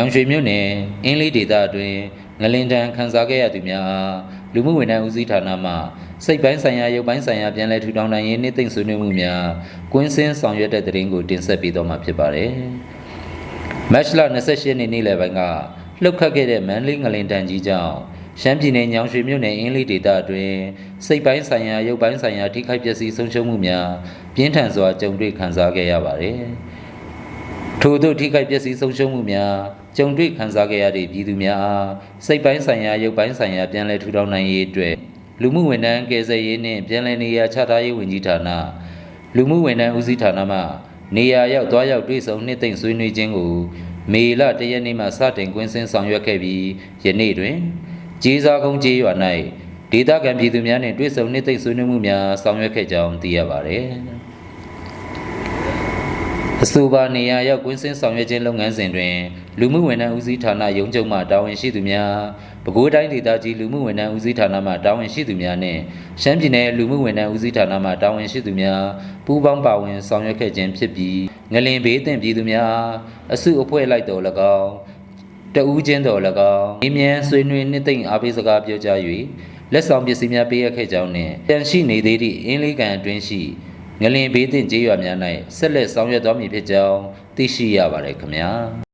ညောင်ရွှေမြို့နယ်အင်းလေးဒေသအတွင်းငလင်တန်းခန်းစားခဲ့ရသူများအားလူမှုဝန်ထမ်းဦးစီးဌာနမှစိတ်ပိုင်းဆိုင်ရာရုပ်ပိုင်းဆိုင်ရာပြန်လည်ထူထောင်နိုင်ရေးနှိမ့်သိမ့်ဆွေးနွေးမှုများကွင်းစင်းဆောင်ရွက်တဲ့တဲ့ရင်ကိုတင်ဆက်ပေးတော့မှာဖြစ်ပါတယ်။မတ်လ28ရက်နေ့နေ့လယ်ပိုင်းကလှုပ်ခတ်ခဲ့တဲ့မန်လေးငလင်တန်းကြီးကြောင့်ရှမ်းပြည်နယ်ညောင်ရွှေမြို့နယ်အင်းလေးဒေသအတွင်းစိတ်ပိုင်းဆိုင်ရာရုပ်ပိုင်းဆိုင်ရာထိခိုက်ပျက်စီးဆုံးရှုံးမှုများပြင်းထန်စွာကြုံတွေ့ခံစားခဲ့ရပါတယ်။ ထို့သောထိခိုက်ပျက်စီးဆုံးရှုံးမှုများကြုံတွေ့ခံစားခဲ့ရသည့်ပြည်သူများအားစိတ်ပိုင်းဆိုင်ရာရုပ်ပိုင်းဆိုင်ရာပြန်လည်ထူထောင်နိုင်ရေးအတွက်လူမှုဝန်ထမ်းကယ်ဆယ်ရေးနှင့်ပြန်လည်နေရာချထားရေးဝန်ကြီးဌာနလူမှုဝန်ထမ်းဦးစီးဌာနမှနေရာရောက်သွားရောက်တွေ့ဆုံနှစ်သိမ့်ဆွေးနွေးခြင်းကိုမေလ၁ရက်နေ့မှစတင်ကွင်းဆင်းဆောင်ရွက်ခဲ့ပြီးယနေ့တွင်ကျေးစားကုန်းကျေးရွာ၌ဒေသခံပြည်သူများနှင့်တွေ့ဆုံနှစ်သိမ့်ဆွေးနွေးမှုများဆောင်ရွက်ခဲ့ကြောင်းသိရပါသည် အဆိုပါနေရာရောက်ကွင်းစင်းဆောင်ရွက်ခြင်းလုပ်ငန်းစဉ်တွင်လူမှုဝန်ထမ်းဦးစီးဌာနရုံးချုပ်မှတာဝန်ရှိသူများပဲခူးတိုင်းဒေသကြီးလူမှုဝန်ထမ်းဦးစီးဌာနမှတာဝန်ရှိသူများနှင့်ရှမ်းပြည်နယ်လူမှုဝန်ထမ်းဦးစီးဌာနမှတာဝန်ရှိသူများပူးပေါင်းပါဝင်ဆောင်ရွက်ခဲ့ခြင်းဖြစ်ပြီးငလင်ဘေးသင့်ပြည်သူများအစုအဖွဲ့လိုက်တော်၎င်းတဦးချင်းတော်၎င်းအင်းမြန်ဆွေးနွေးနှစ်သိမ့်အားပေးစကားပြောကြား၍လက်ဆောင်ပစ္စည်းများပေးအပ်ခဲ့ကြောင်းနှင့်တန်ရှိနေသေးသည့်အင်းလေးကန်အတွင်းရှိ ငလင်ဘေးသင့်ကျေးရွာများ၌ဆက်လက်ဆောင်ရွက်သွားမည်ဖြစ်ကြောင်းသိရှိရပါတယ်ခင်ဗျာ